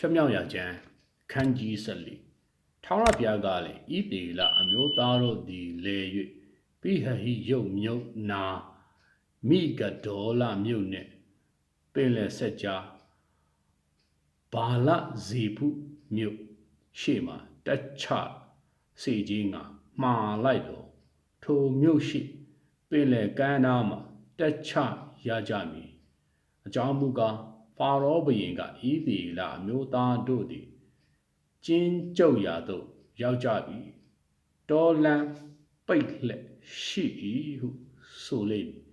ထမြောက်ရကျမ်းခန်းကြီးဆက်လီထောင်းရပြားကလည်းဤတေလအမျိုးသားတို့သည်လေ၍ပိဟဟိယုတ်မြုပ်နာမိဂဒေါလမြုပ်နှင့်ပင်လယ်ဆက်ကြားဘာလဇေဖုမြုပ်ရှေ့မှာတက်ချစေခြင်းကမှားလိုက်တော့ထိုမြုပ်ရှိပင်လယ်ကမ်းနားမှာတက်ချရကြမည်အကြောင်းမူကား ဖာရောဘုရင်ကဤသည်လအမျိုးသားတို့သည်ကျင်းကျုပ်ရာသို့ရောက်ကြပြီတော်လန်ပိတ်လက်ရှိ၏ဟုဆိုလိမ့်မည်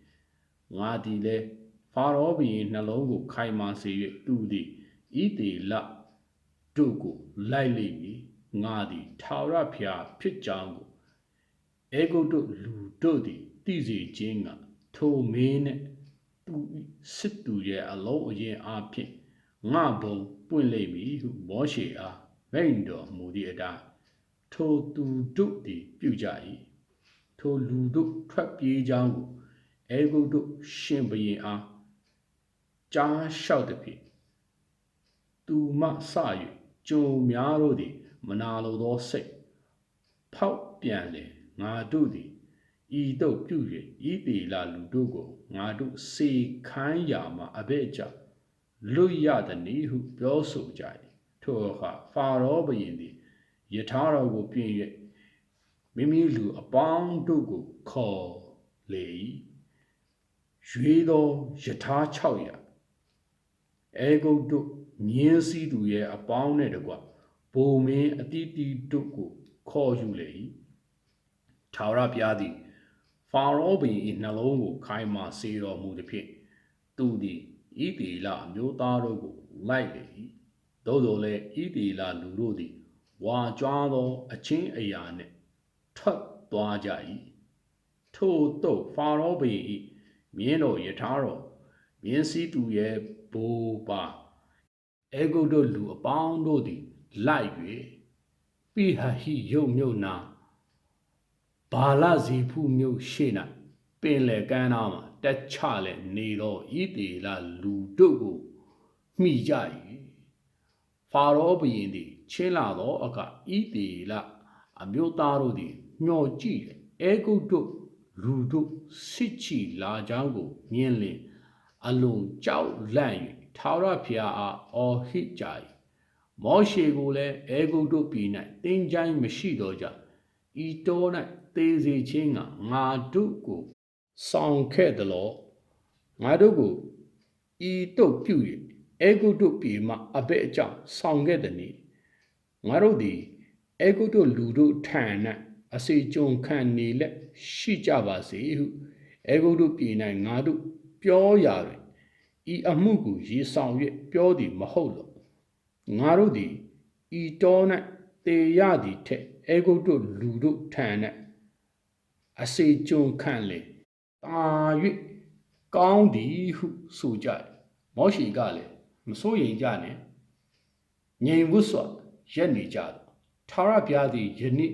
ငါသည်လည်းဖာရောဘုရင်နှလုံးကိုခိုင်မာစေ၍သူသည်ဤသည်လတို့ကိုလိုက်လိမ့်မည်ငါသည်ထာဝရဘုရားဖြစ်ကြောင်းကိုအေဂုတ်တို့လူတို့သည်သိစေခြင်းကထိုမင်းနှင့် သူစစ်သူရဲ့အလုံးအရင်အားဖြင့်ငါဘုံပွင့်လိမ့်မည်ဟုမောရှေအားမိန်တော်မူသည့်အတိုင်းထိုသူတို့သည်ပြုကြ၏ထိုလူတို့ထွက်ပြေးကြောင်းကိုအေဂုတ်တို့ရှင်ဘရင်အားကြားလျှောက်သည်ဖြင့်သူမှစ၍ကြုံများတို့သည် မနာလိုသောစိတ်ဖောက်ပြန်လေငါတို့သည် ဤသို့ပြု၍ဤပေလာလူတို့ကိုငါတို့စေခိုင်းရာမှာအဘဲ့ကြောင့်လွတ်ရသည်နည်းဟုပြောဆိုကြ၏ထိုအခါဖာရောဘုရင်သည်ယထာတော်ကိုပြင်၍မိမိလူအပေါင်းတို့ကိုခေါ်လေ၏ရွေသောယထာ600အေဂုတ်တို့မြင်းစည်းသူရဲ့အပေါင်းနဲ့တကွဘုံမင်းအတိတိတို့ကိုခေါ်ယူလေ၏ထာဝရဘုရားသည် ဖာရောဘုရင်၏နှလုံးကိုခိုင်မာစေတော်မူသည်ဖြင့်သူသည်ဤတေလအမျိုးသားတို့ကိုလိုက်လေ၏သို့သောလည်းဤတေလလူတို့သည်ဝါကြွားသောအချင်းအရာနှင့်ထွက်သွားကြ၏ထို့သို့ဖာရောဘုရင်၏မြင်းတော်ယထာတော်မြင်းစည်းသူရဲ့ဘိုးပါအေဂုတ်တို့လူအပေါင်းတို့သည်လိုက်၍ပိဟဟိယုတ်မြုပ်နာ ဘာလဇီဖုမြို့ရှေ့၌ပင်လေကမ်းနားမှာတက်ချလဲနေသောဤတေလလူတို့ကိုမိကြ၏ဖာရောဘုရင်သည်ချင်းလာသောအခါဤတေလအမျိုးသားတို့သည်မျှော်ကြည့်အဲဂုတ်တို့လူတို့စစ်ချီလာကြောင်းကိုမြင်လင်အလွန်ကြောက်လန့်၍ထာဝရဘုရားအားအော်ဟစ်ကြ၏မောရှေကိုလည်းအဲဂုတ်တို့ပြည်၌တင်းကြိုင်းမရှိတော့ကြဤတော၌ သေးစေခြင်းကငါတို့ကိုဆောင်ခဲ့သလိုငါတို့ကိုဤတို့ပြု၍အေဂုတ်တို့ပြည်မှအဘဲ့အကြောင်းဆောင်ခဲ့သည်နိငါတို့သည်အေဂုတ်တို့လူတို့ထံ၌အစီကြုံခံနေလက်ရှိကြပါစေဟုအေဂုတ်တို့ပြည်၌ငါတို့ပြောရာတွင်ဤအမှုကိုရေဆောင်၍ပြောသည်မဟုတ်လောငါတို့သည်ဤတော၌တေရသည်ထက်အေဂုတ်တို့လူတို့ထံ၌ အစေကြုံခံလေတာ၍ကောင်းသည်ဟုဆိုကြတယ်မောရှိကလည်းမစိုးရိမ်ကြနဲ့ငြိမ်ဝတ်စွာရက်နေကြတယ်ထာဝရဘုရားသည်ယနေ့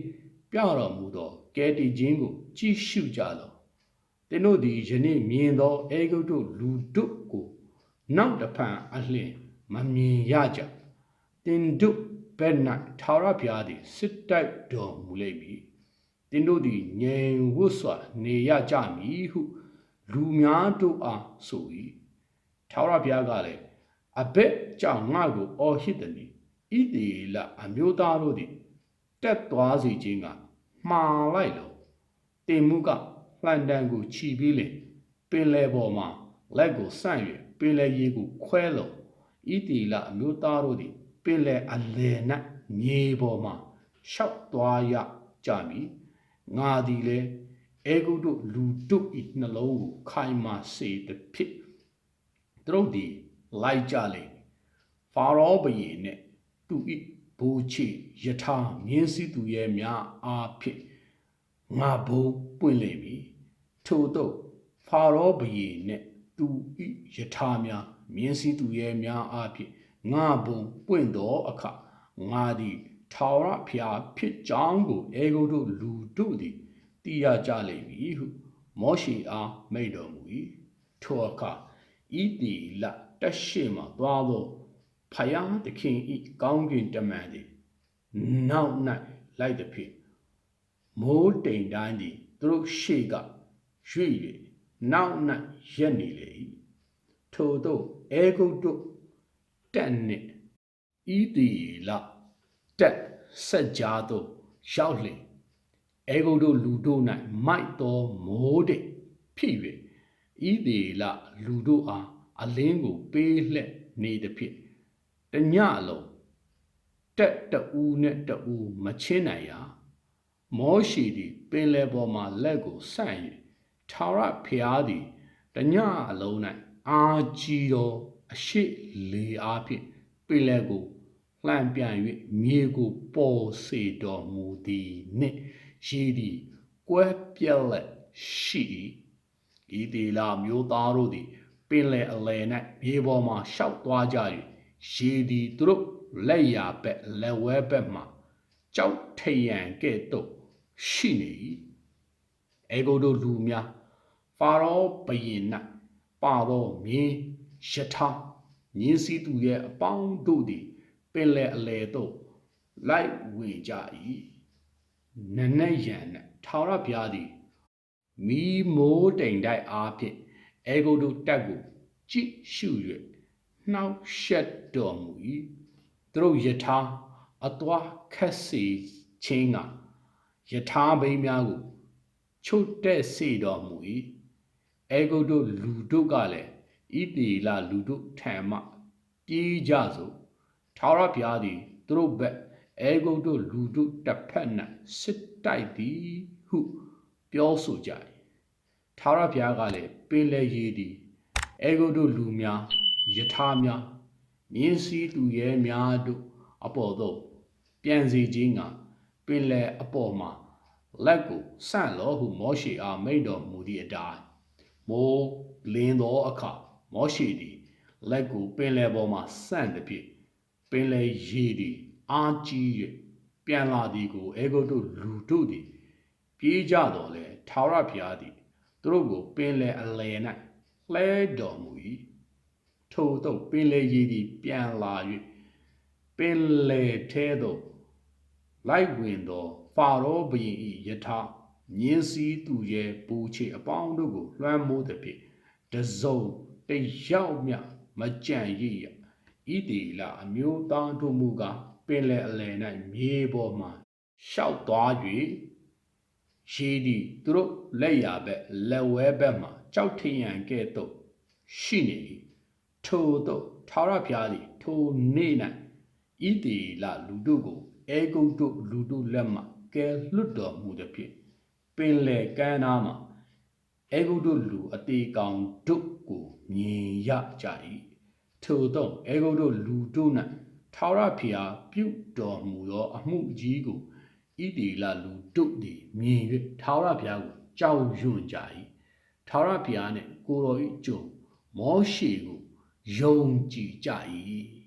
ပြတော်မူသောကယ်တင်ခြင်းကို ကြည့်ရှုကြလောသင်တို့သည်ယနေ့မြင်သောအေဂုတ်တို့လူတို့ကို နောက်တဖန်အလျင်မမြင်ရကြသင်တို့ဘက်၌ထာဝရဘုရားသည်စစ်တိုက်တော်မူလိမ့်မည် သင်တို့သည်ငြိမ်ဝတ်စွာနေရကြမည်ဟု လူများတို့အားဆို၏ထာဝရဘုရားကလည်းအဘက်ကြောင့်ငါ့ကိုအော်ဟစ်သည်ဣတိလအမျိုးသားတို့သည်တက်သွားစေခြင်းကမှားလိုက်လို့တင်မှုကလှန်တန်ကိုခြီးပြီးလေပင်လယ်ပေါ်မှာလက်ကိုဆန့်၍ပင်လယ်ရေကိုခွဲလို့ဣတိလအမျိုးသားတို့သည်ပင်လယ်အလယ်၌မြေပေါ်မှာရှောက်သွားရကြမည် ငါသည်လည်းအေဂုတို့လူတို့ဤနှလုံးကိုခိုင်မာစေသည်ဖြစ်သူတို့သည်လိုက်ကြလေဖာရောဘုရင်နှင့်သူဤဘူချီယထာမြင်းစည်းသူရဲ့များအားဖြင့်ငါဘုံပွင့်လိမ့်မည်ထို့သောဖာရောဘုရင်နှင့်သူဤယထာများမြင်းစည်းသူရဲ့များအားဖြင့်ငါဘုံပွင့်သောအခါငါသည် ထာဝရဘုရားဖြစ်ကြောင်းကိုအေဂုတို့လူတို့သည်သိရကြလိမ့်မည်ဟုမောရှိအားမိန့်တော်မူ၏ထိုအခါဤတီလတက်ရှိမှသွားသောဖယားသခင်ဤကောင်းကင်တမန်သည်နောက်၌လိုက်သည်ဖြစ်မိုးတိမ်တိုင်းသည်သူတို့ရှေ့ကရွေ့၍နောက်၌ရက်နေလေ၏ထို့သောအေဂုတ်တို့တက်နှင့်ဤတီလ တက်ဆက်ကြားသို့ရောက်လျင်အေဂုတ်တို့လူတို့၌မိုက်သောမိုးတိမ်ဖြစ်၍ဤတီလလူတို့အားအလင်းကိုပေးလှက်နေသည်ဖြစ်တညအလုံးတက်တူးနဲ့တူးမချင်းနိုင်ရာမောရှိသည်ပင်လယ်ပေါ်မှလက်ကိုဆန့်၍ထာဝရဖျားသည်တညအလုံး၌အာကြီးသောအရှိလေအားဖြင့်ပင်လယ်ကို လှမ်းပြန်၍မြေကိုပေါ်စေတော်မူသည်နှင့်ရေသည်ကွဲပြက်လက်ရှိ၏ဤဒီလာမျိုးသားတို့သည်ပင်လယ်အလယ်၌မြေပေါ်မှရှောက်သွားကြ၍ရေသည်သူတို့လက်ရာဘက်လက်ဝဲဘက်မှကြောက်ထရန်ကဲ့သို့ရှိနေ၏အေဂုတ်တို့လူများဖာရောဘုရင်၌ပါသောမြင်းယထာမြင်းစည်းသူရဲ့အပေါင်းတို့သည် ပင်လယ်အလယ်သို့လိုက်ဝင်ကြ၏နနက်ရန်၌ထာဝရဘုရားသည်မီးမိုးတိမ်တိုက်အားဖြင့်အေဂုတ်တို့တက်ကိုကြည့်ရှု၍နှောက်ရှက်တော်မူ၏သူတို့ယထာအသွာခက်စီချင်းကယထာဘိန်းများကိုချုပ်တဲ့စေတော်မူ၏အေဂုတ်တို့လူတို့ကလည်းဣတိလလူတို့ထံမှပြေးကြစို့ ထာဝရဘုရားသည်သူတို့ဘက်အေဂုတ်တို့လူတို့တစ်ဖက်၌စစ်တိုက်သည်ဟုပြောဆိုကြ၏ထာဝရဘုရားကလည်းပင်လေရည်သည်အေဂုတ်တို့လူများယထာများမြင်းစည်းသူရဲများတို့အပေါ်သို့ပြန်စီခြင်းကပင်လေအပေါ်မှာလက်ကိုဆန့်လောဟုမောရှေအားမိန့်တော်မူသည့်အတိုင်းမိုးလင်းသောအခါမောရှေသည်လက်ကိုပင်လယ်ပေါ်မှဆန့်သည်ဖြင့် ပင်လယ်ရေသည်အာကြီး၍ပြန်လာသည်ကိုအေဂုတ်တို့လူတို့သည်ပြေးကြတော်လဲထာဝရဘုရားသည်သူတို့ကိုပင်လယ်အလယ်၌လှဲတော်မူ၏ထို့သောပင်လယ်ရေသည်ပြန်လာ၍ပင်လယ်ထဲသို့လိုက်ဝင်သောဖာရောဘုရင်၏ယထာမြင်းစည်းသူရဲ့ပူချေအပေါင်းတို့ကိုလွှမ်းမိုးသည်ဖြင့်တစုံတယောက်မျှမကြံရည်ရ ဣတိလအမျိုးသားတို့မူကားပင်လယ်အလယ်၌မြေပေါ်မှရှောက်သွား၍ရေသည်သူတို့လက်ရာဘက်လက်ဝဲဘက်မှကြောက်ထရန်ကဲ့သို့ရှိနေ၏ထို့သောထာဝရဘုရားသည်ထိုနေ့၌ဣတိလလူတို့ကိုအေဂုတ်တို့လူတို့လက်မှကဲလွတ်တော်မူသည်ဖြင့်ပင်လယ်ကမ်းနားမှာအေဂုတ်တို့လူအသေးကောင်တို့ကိုမြင်ရကြ၏ ထို့သောအေဂုတ်တို့လူတို့၌ထာဝရဘုရားပြုတော်မူသောအမှုကြီးကိုဣတိလလူတို့သည်မြင်၍ထာဝရဘုရားကိုကြောက်ရွံ့ကြ၏ထာဝရဘုရားနှင့်ကိုတော်၏ကျုံမောရှေကိုယုံကြည်ကြ၏